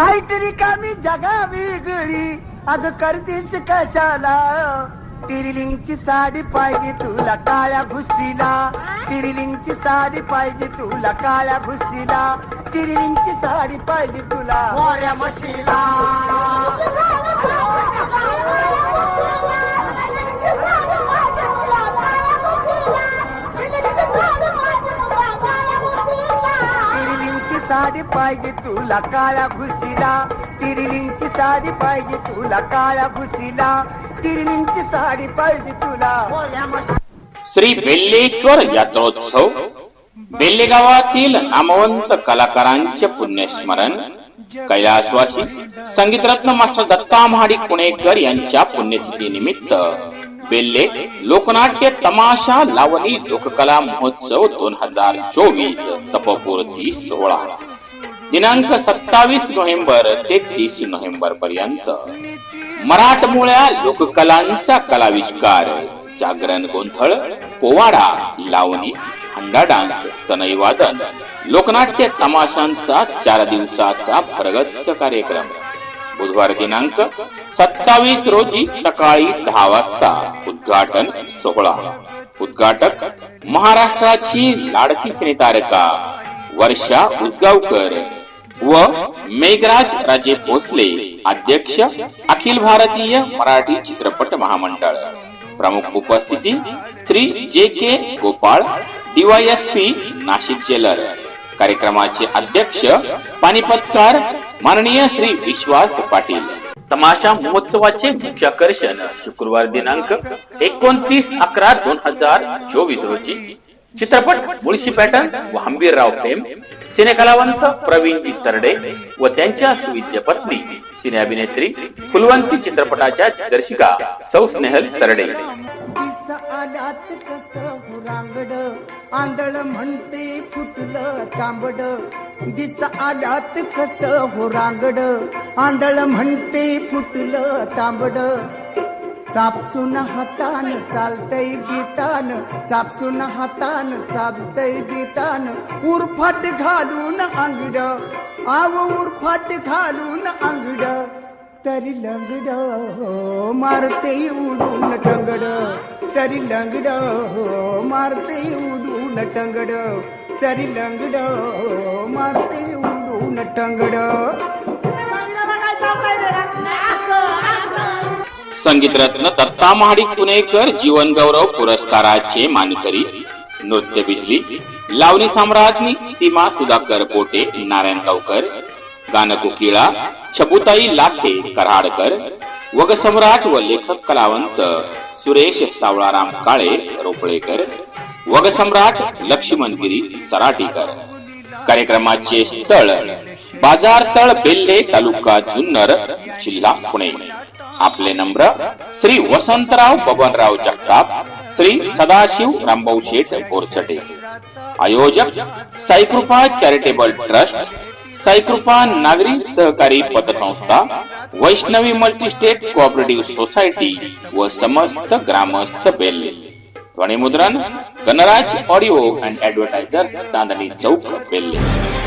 आईतरी का मी जगा वेगळी. अग करतेस कशाला? तिरिलिंगची साडी पाहिजे तुला काळ्या भुसीला. तिरिलिंगची साडी पाहिजे तुला काळ्या भुसीला. तिरलिंगची साडी पाहिजे तुला गोऱ्या म्हशीला. साडी पाहिजे तुला काळ्या भुसीला. तिरलिंगची साडी पाहिजे तुला काळ्या भुसीला. तिरलिंगची साडी पाहिजे तुला. श्री बेल्लेश्वर यात्रोत्सव बेल्ले गावातील नामवंत कलाकारांचे पुण्यस्मरण कैलासवासी संगीतरत्न मास्टर दत्ता महाडी पुणेकर यांच्या पुण्यतिथी निमित्त बेल्ले लोकनाट्य तमाशा लावणी लोककला महोत्सव दोन हजार चोवीस तपपूर्ती सोहळा. दिनांक सत्तावीस नोव्हेंबर ते तीस नोव्हेंबर पर्यंत. मराठमोळ्या लोककलांचा कलाविष्कार जागरण गोंधळ पोवाडा लावणी हंडा डान्स सनई वादन लोकनाट्य तमाशांचा चार दिवसाचा भरगच्च कार्यक्रम. बुधवार दिनांक सत्तावीस रोजी सकाळी दहा वाजता उद्घाटन सोहळा. उद्घाटक महाराष्ट्राची लाडकी सिनेतारका वर्षा उजगावकर व मेघराज राजे भोसले अध्यक्ष अखिल भारतीय मराठी चित्रपट महामंडळ. प्रमुख उपस्थिती Shri J K Gopal DYSP Nashik jailer. कार्यक्रमाचे अध्यक्ष पानिपतकार माननीय श्री विश्वास पाटील. तमाशा महोत्सवाचे मुख्य आकर्षण शुक्रवार दिनांक एकोणतीस अकरा दोन हजार चोवीस रोजी चित्रपट मुळशी पॅटर्न व हंबीरराव प्रेम सिने कलावंत प्रवीणजी तरडे व त्यांच्या सुविद्य पत्नी सिने अभिनेत्री फुलवंती चित्रपटाच्या दर्शिका सौ स्नेहल तरडे. दिस आल्यात कस रांगड आंधळ म्हणते फुटलं तांबड. दिस आल्यात कस हो रांगड आंधळ म्हणते फुटलं तांबड. चापसून हातान चालतय गीतान चापसून हातान चालतय गीतान उरफाट घालून अंगड आव उरफाट घालून अंगड. तरी लंगड हो मारते उडून टंगड. तरी लंगड हो मारते उडून टंगड. तरी लंगड हो मारते उडून टंगड. संगीतरत्न दत्ता महाडिक पुणेकर जीवन गौरव पुरस्काराचे मानकरी नृत्य बिजली लावणी सम्राज्ञी सीमा सुधाकर पोटे नारायण गावकर गानकोकिळा छबुताई लाखे कराडकर वग सम्राट व लेखक कलावंत सुरेश सावळाराम काळे रोपळेकर वग सम्राट लक्ष्मणगिरी सराटीकर. कार्यक्रमाचे स्थळ बाजार तळ बेल्ले तालुका जुन्नर जिल्हा पुणे. आपले नम्र श्री वसंतराव बबनराव जगताप श्री सदाशिव रामभाऊ शेठ बोरचटे. आयोजक साईकृपा चॅरिटेबल ट्रस्ट साईकृपा नागरी सहकारी पतसंस्था वैष्णवी मल्टीस्टेट कोऑपरेटिव्ह सोसायटी व समस्त ग्रामस्थ बेल्ले ध्वनिमुद्रण गणराज ऑडिओ अँड ऍडव्हर्टायझर चांदणी चौक बेल्ले